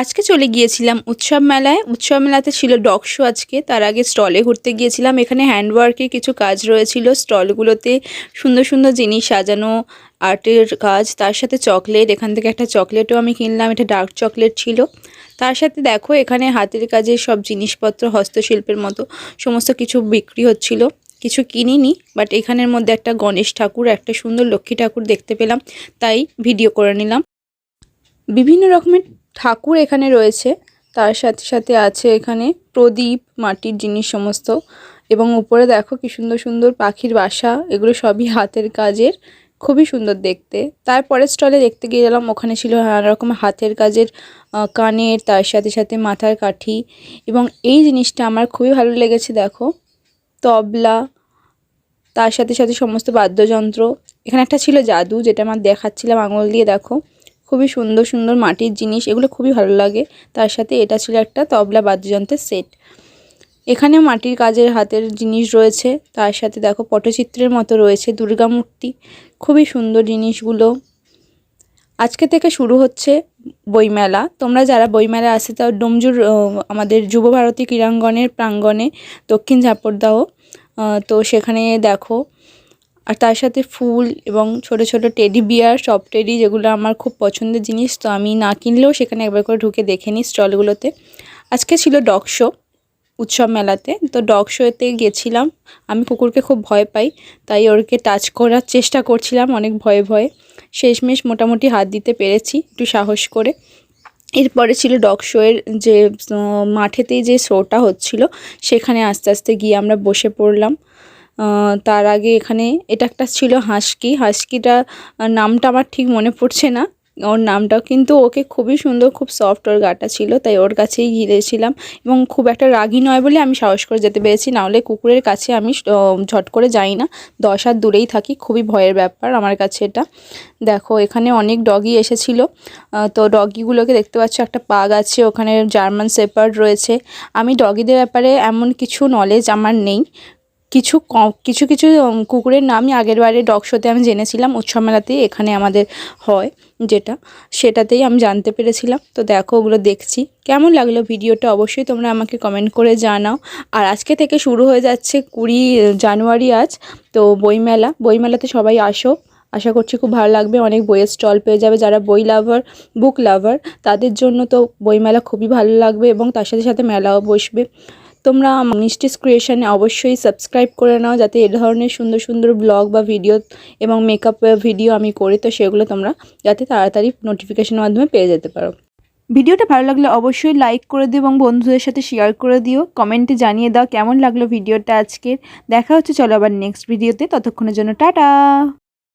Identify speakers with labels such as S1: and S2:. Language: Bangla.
S1: আজকে চলে গিয়েছিলাম উৎসব মেলায়। উৎসব মেলাতে ছিল ডগ শো আজকে। তার আগে স্টলে ঘুরতে গিয়েছিলাম। এখানে হ্যান্ডওয়ার্কের কিছু কাজ রয়েছিল। স্টলগুলোতে সুন্দর সুন্দর জিনিস সাজানো, আর্টের কাজ, তার সাথে চকলেট, এখান থেকে একটা চকলেটও আমি কিনলাম। এটা ডার্ক চকলেট ছিল। তার সাথে দেখো, এখানে হাতের কাজের সব জিনিসপত্র, হস্তশিল্পের মতো সমস্ত কিছু বিক্রি হচ্ছিল। কিছু কিনিনি বাট এখানের মধ্যে একটা গণেশ ঠাকুর, একটা সুন্দর লক্ষ্মী ঠাকুর দেখতে পেলাম। তাই ভিডিও করে নিলাম। বিভিন্ন রকমের ঠাকুর এখানে রয়েছে। তার সাথে সাথে আছে এখানে প্রদীপ, মাটির জিনিস সমস্ত। এবং উপরে দেখো কি সুন্দর সুন্দর পাখির বাসা। এগুলো সবই হাতের কাজের, খুবই সুন্দর দেখতে। তারপরে স্টলে দেখতে গিয়ে গেলাম ওখানে ছিল নানা রকম হাতের কাজের কানের, তার সাথে সাথে মাথার কাঠি। এবং এই জিনিসটা আমার খুবই ভালো লেগেছে, দেখো। তবলা, তার সাথে সাথে সমস্ত বাদ্যযন্ত্র। এখানে একটা ছিল জাদু, যেটা আমার দেখাচ্ছিলাম আঙুল দিয়ে, দেখো। খুবই সুন্দর সুন্দর মাটির জিনিস, এগুলো খুবই ভালো লাগে। তার সাথে এটা ছিল একটা তবলা বাদ্যযন্ত্রের সেট। এখানে মাটির কাজের হাতের জিনিস রয়েছে। তার সাথে দেখো পটচিত্রের মতো রয়েছে দুর্গা মূর্তি। খুবই সুন্দর জিনিসগুলো। আজকে থেকে শুরু হচ্ছে বইমেলা। তোমরা যারা বইমেলা আসে তাও ডোমজুর আমাদের যুবভারতী ক্রীড়াঙ্গনের প্রাঙ্গণে দক্ষিণ ঝাপড়দাহ তো সেখানে দেখো আর তার সাথে ফুল এবং ছোট ছোট টেডি বিয়ার সব টেডি যেগুলো আমার খুব পছন্দের জিনিস, তো আমি না কিনলেও সেখানে একবার করে ঢুকে দেখে নিই স্টলগুলোতে। আজকে ছিল ডগ শো উৎসব মেলাতে, তো ডগ শোতে গেছিলাম। আমি কুকুরকে খুব ভয় পাই, তাই ওরকে টাচ করার চেষ্টা করছিলাম অনেক ভয়ে ভয়ে। শেষমেশ মোটামুটি হাত দিতে পেরেছি, একটু সাহস করে। এরপরে ছিল ডগ শোয়ের যে মাঠেতেই যে শোটা হচ্ছিল, সেখানে আস্তে আস্তে গিয়ে আমরা বসে পড়লাম। তার আগে এখানে এটা একটা ছিল হাসকি। হাসকিটা নামটা আমার ঠিক মনে পড়ছে না। ওর নামটাও কিন্তু ওকে খুবই সুন্দর, খুব সফট ওর গাটা ছিল, তাই ওর কাছেই গিয়েছিলাম। এবং খুব একটা রাগি নয় বলে আমি সাহস করে যেতে পেরেছি। নাহলে কুকুরের কাছে আমি ঝট করে যাই না। দশ হাত দূরেই থাকি, খুবই ভয়ের ব্যাপার আমার কাছে এটা। দেখো, এখানে অনেক ডগি এসেছিল। তো ডগিগুলোকে দেখতে পাচ্ছ, একটা পাগ আছে, ওখানে জার্মান শেপার্ড রয়েছে। আমি ডগিদের ব্যাপারে এমন কিছু নলেজ আমার নেই। কিছু কিছু কিছু কুকুরের নামই আগের বারে ডগ শোতে আমি জেনেছিলাম, উৎসব মেলাতেই এখানে আমাদের হয় যেটা, সেটাতেই আমি জানতে পেরেছিলাম। তো দেখো, ওগুলো দেখছি। কেমন লাগল ভিডিওটা? অবশ্যই তোমরা আমাকে কমেন্ট করে জানাও। আর আজকে থেকে শুরু হয়ে যাচ্ছে কুড়ি জানুয়ারি আজ, তো বইমেলা বইমেলাতে সবাই আসো। আশা করছি খুব ভালো লাগবে। অনেক বইয়ের স্টল পেয়ে যাবে যারা বই লাভার বুক লাভার, তাদের জন্য তো বইমেলা খুবই ভালো লাগবে এবং তার সাথে সাথে মেলাও বসবে। তোমরা মিষ্টিস ক্রিয়েশানে অবশ্যই সাবস্ক্রাইব করে নাও যাতে এ ধরনের সুন্দর সুন্দর ব্লগ বা ভিডিও এবং মেকআপ ভিডিও আমি করি, তো সেগুলো তোমরা যাতে তাড়াতাড়ি নোটিফিকেশনের মাধ্যমে পেয়ে যেতে পারো। ভিডিওটা ভালো লাগলে অবশ্যই লাইক করে দিও এবং বন্ধুদের সাথে শেয়ার করে দিও। কমেন্টে জানিয়ে দাও কেমন লাগল ভিডিওটা আজকের। দেখা হচ্ছে, চলো আবার নেক্সট ভিডিওতে ততক্ষণের জন্য টাটা!